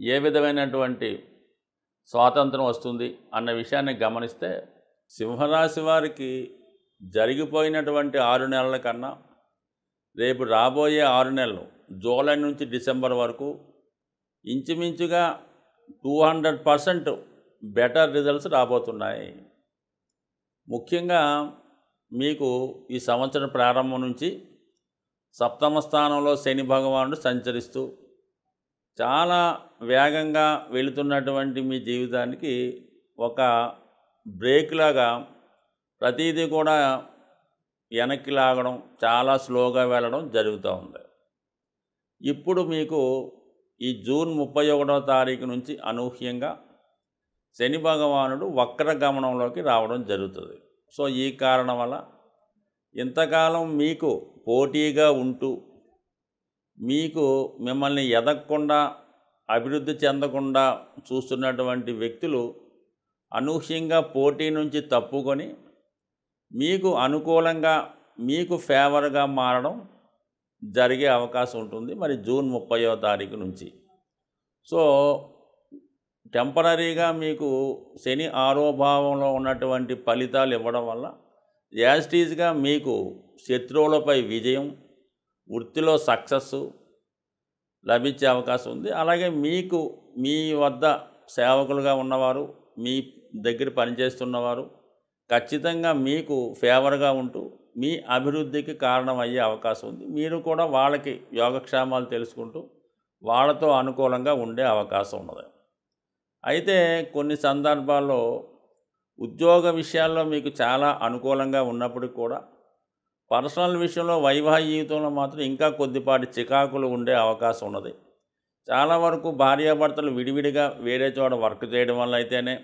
ఏ విధమైనటువంటి స్వాతంత్రం వస్తుంది అన్న విషయాన్ని గమనిస్తే సింహరాశి వారికి జరిగిపోయినటువంటి ఆరు నెలల కన్నా రేపు రాబోయే ఆరు నెలలు జూలై నుంచి డిసెంబర్ వరకు ఇంచుమించుగా two hundred percent better results రాబోతున్నాయి. ముఖ్యంగా మీకు ఈ సంవత్సరం ప్రారంభం నుంచి సప్తమ స్థానంలో శని భగవానుడు సంచరిస్తూ చాలా వేగంగా వెళుతున్నటువంటి మీ జీవితానికి ఒక బ్రేక్ లాగా ప్రతిదీ కూడా వెనక్కి లాగడం చాలా స్లోగా వెళ్ళడం జరుగుతూ ఉంది. ఇప్పుడు మీకు ఈ జూన్ ముప్పై ఒకటో తారీఖు నుంచి అనూహ్యంగా శని భగవానుడు వక్ర గమనంలోకి రావడం జరుగుతుంది. సో ఈ కారణం వల్ల ఇంతకాలం మీకు పోటీగా ఉంటూ మీకు మిమ్మల్ని ఎదగకుండా అభివృద్ధి చెందకుండా చూస్తున్నటువంటి వ్యక్తులు అనూహ్యంగా పోటీ నుంచి తప్పుకొని మీకు అనుకూలంగా మీకు ఫేవర్గా మారడం జరిగే అవకాశం ఉంటుంది. మరి జూన్ ముప్పయో తారీఖు నుంచి. సో టెంపరీగా మీకు శని ఆరోభావంలో ఉన్నటువంటి ఫలితాలు ఇవ్వడం వల్ల యాజిటీజ్గా మీకు శత్రువులపై విజయం వృత్తిలో సక్సెస్ లభించే అవకాశం ఉంది. అలాగే మీకు మీ వద్ద సేవకులుగా ఉన్నవారు మీ దగ్గర పనిచేస్తున్నవారు ఖచ్చితంగా మీకు ఫేవర్గా ఉంటూ మీ అభివృద్ధికి కారణమయ్యే అవకాశం ఉంది. మీరు కూడా వాళ్ళకి యోగక్షేమాలు తెలుసుకుంటూ వాళ్ళతో అనుకూలంగా ఉండే అవకాశం ఉన్నది. అయితే కొన్ని సందర్భాల్లో ఉద్యోగ విషయాల్లో మీకు చాలా అనుకూలంగా ఉన్నప్పటికీ కూడా పర్సనల్ విషయంలో వైవాహిక జీవితంలో మాత్రం ఇంకా కొద్దిపాటి చికాకులు ఉండే అవకాశం ఉన్నది. చాలా వరకు భార్యాభర్తలు విడివిడిగా వేరే చోట వర్క్ చేయడం వల్ల అయితేనే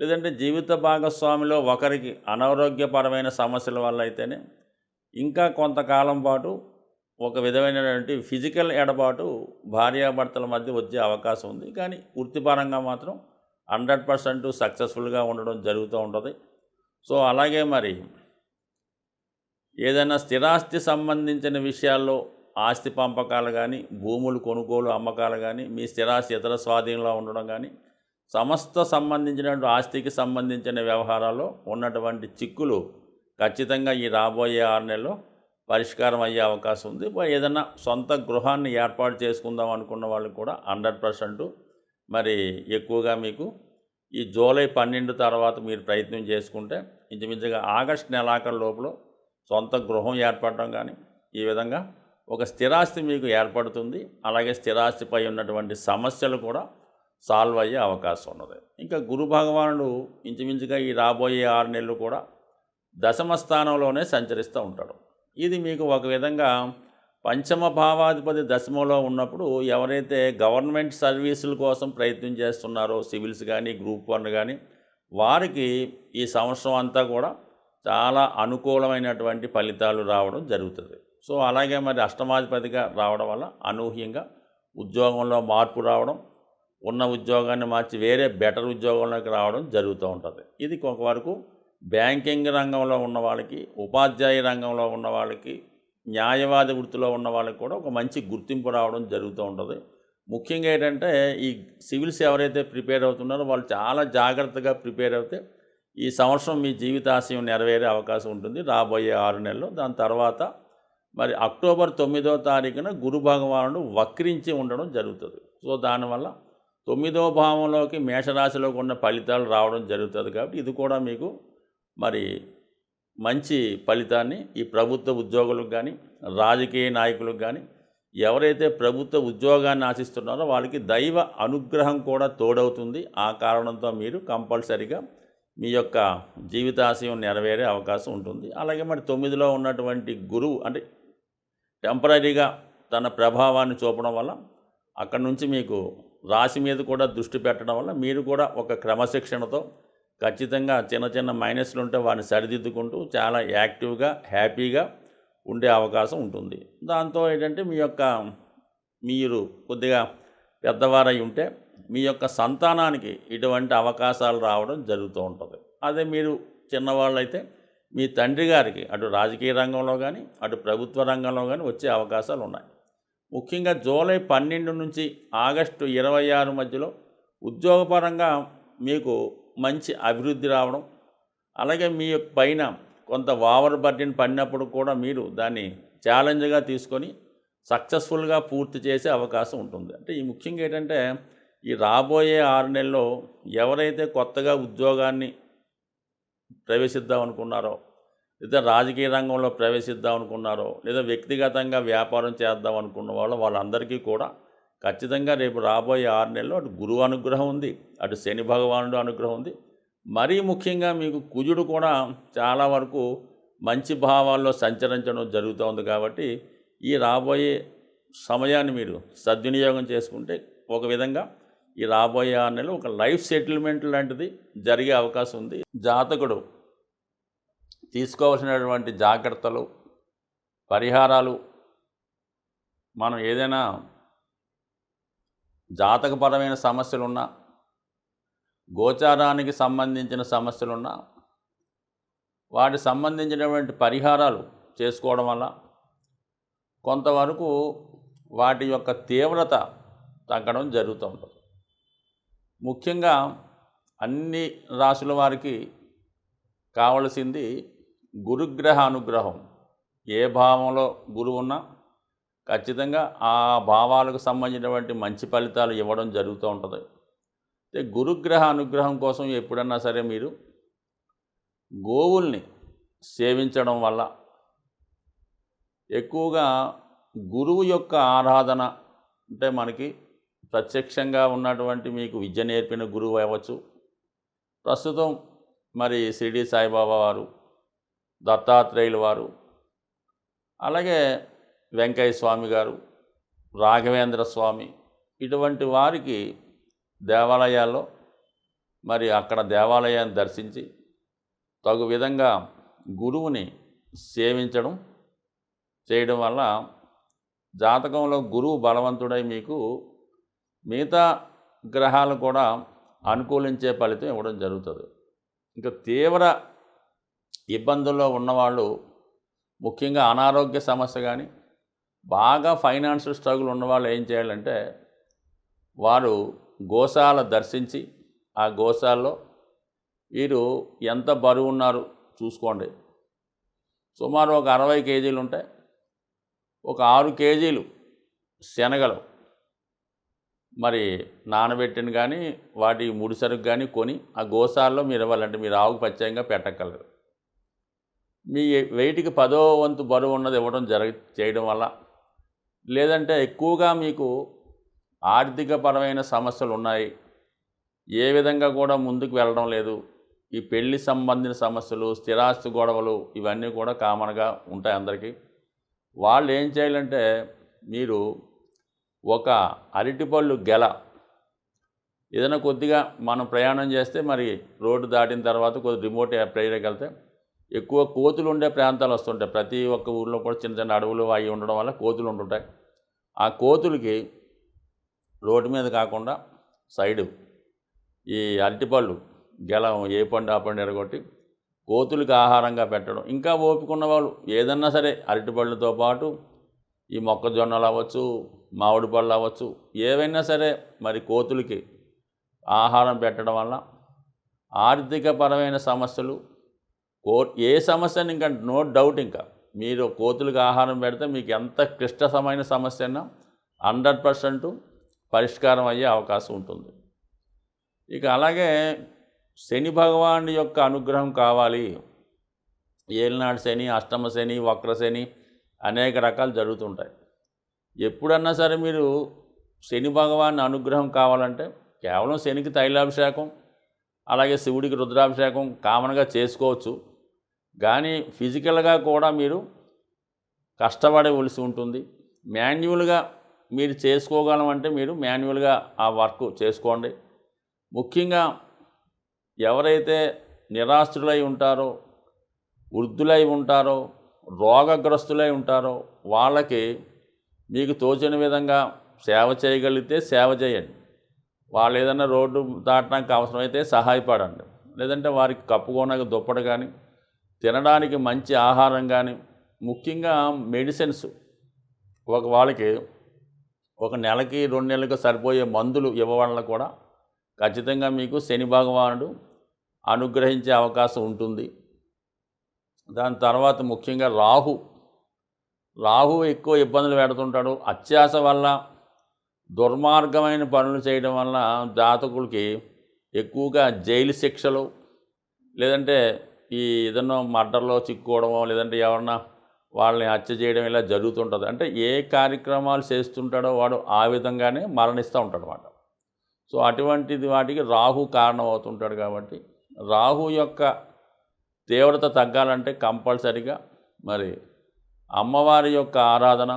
లేదంటే జీవిత భాగస్వామిలో ఒకరికి అనారోగ్యపరమైన సమస్యల వల్ల అయితేనే ఇంకా కొంతకాలం పాటు ఒక విధమైనటువంటి ఫిజికల్ ఎడబాటు భార్యాభర్తల మధ్య వచ్చే అవకాశం ఉంది. కానీ వృత్తిపరంగా మాత్రం హండ్రెడ్ పర్సెంట్ సక్సెస్ఫుల్గా ఉండడం జరుగుతూ ఉంటుంది. సో అలాగే మరి ఏదైనా స్థిరాస్తి సంబంధించిన విషయాల్లో ఆస్తి పంపకాలు కానీ భూములు కొనుగోలు అమ్మకాలు కానీ మీ స్థిరాస్తి ఇతర స్వాధీనంలో ఉండడం కానీ సమస్త సంబంధించినటువంటి ఆస్తికి సంబంధించిన వ్యవహారాల్లో ఉన్నటువంటి చిక్కులు ఖచ్చితంగా ఈ రాబోయే ఆరు నెలలో పరిష్కారం అయ్యే అవకాశం ఉంది. ఏదైనా సొంత గృహాన్ని ఏర్పాటు చేసుకుందాం అనుకున్న వాళ్ళకి కూడా హండ్రెడ్ పర్సెంట్ మరి ఎక్కువగా మీకు ఈ జూలై పన్నెండు తర్వాత మీరు ప్రయత్నం చేసుకుంటే ఇంచుమించుగా ఆగస్ట్ నెలాఖరు లోపల సొంత గృహం ఏర్పడడం కానీ ఈ విధంగా ఒక స్థిరాస్తి మీకు ఏర్పడుతుంది. అలాగే స్థిరాస్తిపై ఉన్నటువంటి సమస్యలు కూడా సాల్వ్ అయ్యే అవకాశం ఉన్నది. ఇంకా గురు భగవానుడు ఇంచుమించుగా ఈ రాబోయే ఆరు నెలలు కూడా దశమ స్థానంలోనే సంచరిస్తూ ఉంటాడు. ఇది మీకు ఒక విధంగా పంచమ భావాధిపతి దశమంలో ఉన్నప్పుడు ఎవరైతే గవర్నమెంట్ సర్వీసుల కోసం ప్రయత్నం చేస్తున్నారో సివిల్స్ కానీ గ్రూప్ వన్ కానీ వారికి ఈ సంవత్సరం అంతా కూడా చాలా అనుకూలమైనటువంటి ఫలితాలు రావడం జరుగుతుంది. సో అలాగే మరి అష్టమాధిపతిగా రావడం వల్ల అనూహ్యంగా ఉద్యోగంలో మార్పు రావడం ఉన్న ఉద్యోగాన్ని మార్చి వేరే బెటర్ ఉద్యోగంలోకి రావడం జరుగుతూ ఉంటుంది. ఇది కొంతవరకు బ్యాంకింగ్ రంగంలో ఉన్న వాళ్ళకి ఉపాధ్యాయ రంగంలో ఉన్న వాళ్ళకి న్యాయవాది వృత్తిలో ఉన్న వాళ్ళకి కూడా ఒక మంచి గుర్తింపు రావడం జరుగుతూ ఉంటుంది. ముఖ్యంగా ఏంటంటే ఈ సివిల్స్ ఎవరైతే ప్రిపేర్ అవుతున్నారో వాళ్ళు చాలా జాగ్రత్తగా ప్రిపేర్ అవుతే ఈ సంవత్సరం మీ జీవితాశయం నెరవేరే అవకాశం ఉంటుంది. రాబోయే ఆరు నెలలు దాని తర్వాత మరి అక్టోబర్ తొమ్మిదో తారీఖున గురు భగవానుడు వక్రించి ఉండడం జరుగుతుంది. సో దానివల్ల తొమ్మిదో భావంలోకి మేషరాశిలోకి ఉన్న ఫలితాలు రావడం జరుగుతుంది కాబట్టి ఇది కూడా మీకు మరి మంచి ఫలితాన్ని ఈ ప్రభుత్వ ఉద్యోగులకు కానీ రాజకీయ నాయకులకు కానీ ఎవరైతే ప్రభుత్వ ఉద్యోగాన్ని ఆశిస్తున్నారో వాళ్ళకి దైవ అనుగ్రహం కూడా తోడవుతుంది. ఆ కారణంతో మీరు కంపల్సరిగా మీ యొక్క జీవితాశయం నెరవేరే అవకాశం ఉంటుంది. అలాగే మరి తొమ్మిదిలో ఉన్నటువంటి గురువు అంటే టెంపరీగా తన ప్రభావాన్ని చూపడం వల్ల అక్కడ నుంచి మీకు రాశి మీద కూడా దృష్టి పెట్టడం వల్ల మీరు కూడా ఒక క్రమశిక్షణతో ఖచ్చితంగా చిన్న చిన్న మైనస్లు ఉంటే వారిని సరిదిద్దుకుంటూ చాలా యాక్టివ్గా హ్యాపీగా ఉండే అవకాశం ఉంటుంది. దాంతో ఏంటంటే మీ యొక్క మీరు కొద్దిగా పెద్దవారై ఉంటే మీ యొక్క సంతానానికి ఇటువంటి అవకాశాలు రావడం జరుగుతూ ఉంటుంది. అదే మీరు చిన్నవాళ్ళైతే మీ తండ్రి గారికి అటు రాజకీయ రంగంలో కానీ అటు ప్రభుత్వ రంగంలో కానీ వచ్చే అవకాశాలు ఉన్నాయి. ముఖ్యంగా జూలై పన్నెండు నుంచి ఆగస్టు ఇరవై ఆరు మధ్యలో ఉద్యోగపరంగా మీకు మంచి అభివృద్ధి రావడం అలాగే మీ పైన కొంత ఓవర్ బర్డెన్ పడినప్పుడు కూడా మీరు దాన్ని ఛాలెంజ్గా తీసుకొని సక్సెస్ఫుల్గా పూర్తి చేసే అవకాశం ఉంటుంది. అంటే ఈ ముఖ్యంగా ఏంటంటే ఈ రాబోయే ఆరు నెలల్లో ఎవరైతే కొత్తగా ఉద్యోగాన్ని ప్రవేశిద్దాం అనుకున్నారో లేదా రాజకీయ రంగంలో ప్రవేశిద్దాం అనుకున్నారో లేదా వ్యక్తిగతంగా వ్యాపారం చేద్దాం అనుకున్న వాళ్ళు వాళ్ళందరికీ కూడా ఖచ్చితంగా రేపు రాబోయే ఆరు నెలల్లో అటు గురువు అనుగ్రహం ఉంది అటు శని భగవానుడు అనుగ్రహం ఉంది. మరీ ముఖ్యంగా మీకు కుజుడు కూడా చాలా వరకు మంచి భావాల్లో సంచరించడం జరుగుతోంది కాబట్టి ఈ రాబోయే సమయాన్ని మీరు సద్వినియోగం చేసుకుంటే ఒక విధంగా ఈ రాబోయే ఆరు నెలలు ఒక లైఫ్ సెటిల్మెంట్ లాంటిది జరిగే అవకాశం ఉంది. జాతకుడు తీసుకోవాల్సినటువంటి జాగ్రత్తలు పరిహారాలు మనం ఏదైనా జాతకపరమైన సమస్యలున్నా గోచారానికి సంబంధించిన సమస్యలున్నా వాటి సంబంధించినటువంటి పరిహారాలు చేసుకోవడం వల్ల కొంతవరకు వాటి యొక్క తీవ్రత తగ్గడం జరుగుతూ ఉంటుంది. ముఖ్యంగా అన్ని రాసుల వారికి కావలసింది గురుగ్రహ అనుగ్రహం. ఏ భావంలో గురువు ఉన్నా ఖచ్చితంగా ఆ భావాలకు సంబంధించినటువంటి మంచి ఫలితాలు ఇవ్వడం జరుగుతూ ఉంటుంది. అయితే గురుగ్రహ అనుగ్రహం కోసం ఎప్పుడన్నా సరే మీరు గోవుల్ని సేవించడం వల్ల ఎక్కువగా గురువు యొక్క ఆరాధన అంటే మనకి ప్రత్యక్షంగా ఉన్నటువంటి మీకు విద్య నేర్పిన గురువు అవ్వచ్చు. ప్రస్తుతం మరి షిరిడి సాయిబాబా వారు దత్తాత్రేయుల వారు అలాగే వెంకయ్య స్వామి గారు రాఘవేంద్ర స్వామి ఇటువంటి వారికి దేవాలయాల్లో మరి అక్కడ దేవాలయాన్ని దర్శించి తగు విధంగా గురువుని సేవించడం చేయడం వల్ల జాతకంలో గురువు బలవంతుడై మీకు మిగతా గ్రహాలు కూడా అనుకూలించే ఫలితం ఇవ్వడం జరుగుతుంది. ఇంకా తీవ్ర ఇబ్బందుల్లో ఉన్నవాళ్ళు ముఖ్యంగా అనారోగ్య సమస్య కానీ బాగా ఫైనాన్షియల్ స్ట్రగుల్ ఉన్నవాళ్ళు ఏం చేయాలంటే వారు గోశాల దర్శించి ఆ గోశాలలో వీరు ఎంత బరువు ఉన్నారు చూసుకోండి. సుమారు ఒక అరవై కేజీలు ఉంటాయి ఒక ఆరు కేజీలు శనగలు మరి నానబెట్టిన కానీ వాటి ముడిసరుకు కానీ కొని ఆ గోసాల్లో మీరు ఇవ్వాలంటే మీరు ఆవుకు పచ్చయంగా పెట్టగలరు మీ వెయిట్కి పదో వంతు బరువు ఉన్నది ఇవ్వడం జరగ చేయడం వల్ల. లేదంటే ఎక్కువగా మీకు ఆర్థికపరమైన సమస్యలు ఉన్నాయి. ఏ విధంగా కూడా ముందుకు వెళ్ళడం లేదు. ఈ పెళ్ళి సంబంధించిన సమస్యలు స్థిరాస్తి గొడవలు ఇవన్నీ కూడా కామన్గా ఉంటాయి అందరికీ. వాళ్ళు ఏం చేయాలంటే మీరు ఒక అరటిపళ్ళు గెల. ఏదైనా కొద్దిగా మనం ప్రయాణం చేస్తే మరి రోడ్డు దాటిన తర్వాత కొద్ది రిమోట్ ప్రేయర్కి వెళ్తే ఎక్కువ కోతులు ఉండే ప్రాంతాలు వస్తుంటాయి. ప్రతి ఒక్క ఊర్లో కూడా చిన్న చిన్న అడవులు అవి ఉండడం వల్ల కోతులు ఉంటుంటాయి. ఆ కోతులకి రోడ్డు మీద కాకుండా సైడు ఈ అరటిపళ్ళు గెలం ఏ పండు ఆ పండు ఎరగొట్టి కోతులకి ఆహారంగా పెట్టడం. ఇంకా ఓపిక వాళ్ళు ఏదన్నా సరే అరటిపళ్ళతో పాటు ఈ మొక్కజొన్నలు అవ్వచ్చు మామిడి పళ్ళు అవ్వచ్చు ఏవైనా సరే మరి కోతులకి ఆహారం పెట్టడం వల్ల ఆర్థికపరమైన సమస్యలు కో ఏ సమస్యని ఇంకా నో డౌట్ ఇంకా. మీరు కోతులకు ఆహారం పెడితే మీకు ఎంత క్లిష్టమైన సమస్య అయినా హండ్రెడ్ పర్సెంట్ పరిష్కారం అయ్యే అవకాశం ఉంటుంది. ఇక అలాగే శని భగవానుడి యొక్క అనుగ్రహం కావాలి. ఏలినాడు శని అష్టమ శని వక్ర శని అనేక రకాలు జరుగుతుంటాయి. ఎప్పుడన్నా సరే మీరు శని భగవాన్ అనుగ్రహం కావాలంటే కేవలం శనికి తైలాభిషేకం అలాగే శివుడికి రుద్రాభిషేకం కామన్గా చేసుకోవచ్చు. కానీ ఫిజికల్గా కూడా మీరు కష్టపడవలసి ఉంటుంది. మాన్యువల్గా మీరు చేసుకోగలం అంటే మీరు మాన్యువల్గా ఆ వర్క్ చేసుకోండి. ముఖ్యంగా ఎవరైతే నిరాశ్రులై ఉంటారో వృద్ధులై ఉంటారో రోగగ్రస్తులై ఉంటారో వాళ్ళకి మీకు తోచిన విధంగా సేవ చేయగలిగితే సేవ చేయండి. వాళ్ళు ఏదైనా రోడ్డు దాటడానికి అవసరమైతే సహాయపడండి. లేదంటే వారికి కప్పుకోనక దుప్పటి కానీ తినడానికి మంచి ఆహారం కానీ ముఖ్యంగా మెడిసిన్స్. ఒక వాళ్ళకి ఒక నెలకి రెండు నెలలకు సరిపోయే మందులు ఇవ్వడం కూడా ఖచ్చితంగా మీకు శని భగవానుడు అనుగ్రహించే అవకాశం ఉంటుంది. దాని తర్వాత ముఖ్యంగా రాహు. రాహు ఎక్కువ ఇబ్బందులు పెడుతుంటాడు. అత్యాస వల్ల దుర్మార్గమైన పనులు చేయడం వల్ల జాతకులకి ఎక్కువగా జైలు శిక్షలు లేదంటే ఈ ఏదన్నా మర్డర్లో చిక్కుకోవడమో లేదంటే ఎవరన్నా వాళ్ళని హత్య చేయడం ఇలా జరుగుతుంటుంది. అంటే ఏ కార్యక్రమాలు చేస్తుంటాడో వాడు ఆ విధంగానే మరణిస్తూ ఉంటాడు అన్నమాట సో అటువంటిది వాటికి రాహు కారణం అవుతుంటాడు కాబట్టి రాహు యొక్క తీవ్రత తగ్గాలంటే కంపల్సరిగా మరి అమ్మవారి యొక్క ఆరాధన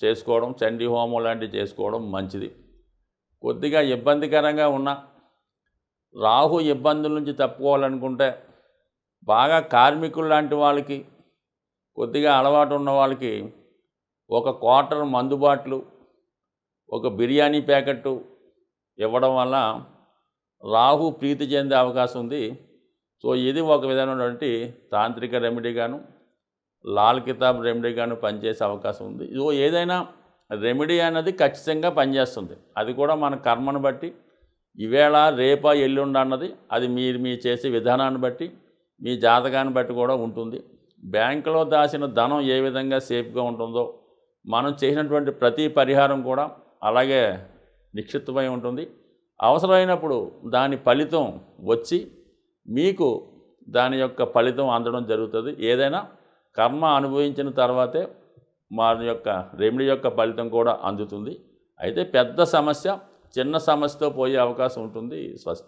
చేసుకోవడం చండీ హోమం లాంటివి చేసుకోవడం మంచిది. కొద్దిగా ఇబ్బందికరంగా ఉన్న రాహు ఇబ్బందుల నుంచి తప్పుకోవాలనుకుంటే బాగా కార్మికులు లాంటి వాళ్ళకి కొద్దిగా అలవాటు ఉన్న వాళ్ళకి ఒక క్వార్టర్ మందుబాట్లు ఒక బిర్యానీ ప్యాకెట్టు ఇవ్వడం వల్ల రాహు ప్రీతి చెందే అవకాశం ఉంది. సో ఇది ఒక విధమైనటువంటి తాంత్రిక రెమెడీగాను లాల్ కితాబ్ రెమెడీగాను పనిచేసే అవకాశం ఉంది. సో ఏదైనా రెమెడీ అనేది ఖచ్చితంగా పనిచేస్తుంది. అది కూడా మన కర్మను బట్టి ఈవేళ రేపా ఎల్లుండ అన్నది అది మీరు మీ చేసే విధానాన్ని బట్టి మీ జాతకాన్ని బట్టి కూడా ఉంటుంది. బ్యాంకులో దాచిన ధనం ఏ విధంగా సేఫ్గా ఉంటుందో మనం చేసినటువంటి ప్రతి పరిహారం కూడా అలాగే నిక్షిప్తమై ఉంటుంది. అవసరమైనప్పుడు దాని ఫలితం వచ్చి మీకు దాని యొక్క ఫలితం అందడం జరుగుతుంది. ఏదైనా కర్మ అనుభవించిన తర్వాతే మా యొక్క రెమెడీ యొక్క ఫలితం కూడా అందుతుంది. అయితే పెద్ద సమస్య చిన్న సమస్యతో పోయే అవకాశం ఉంటుంది స్వస్తి.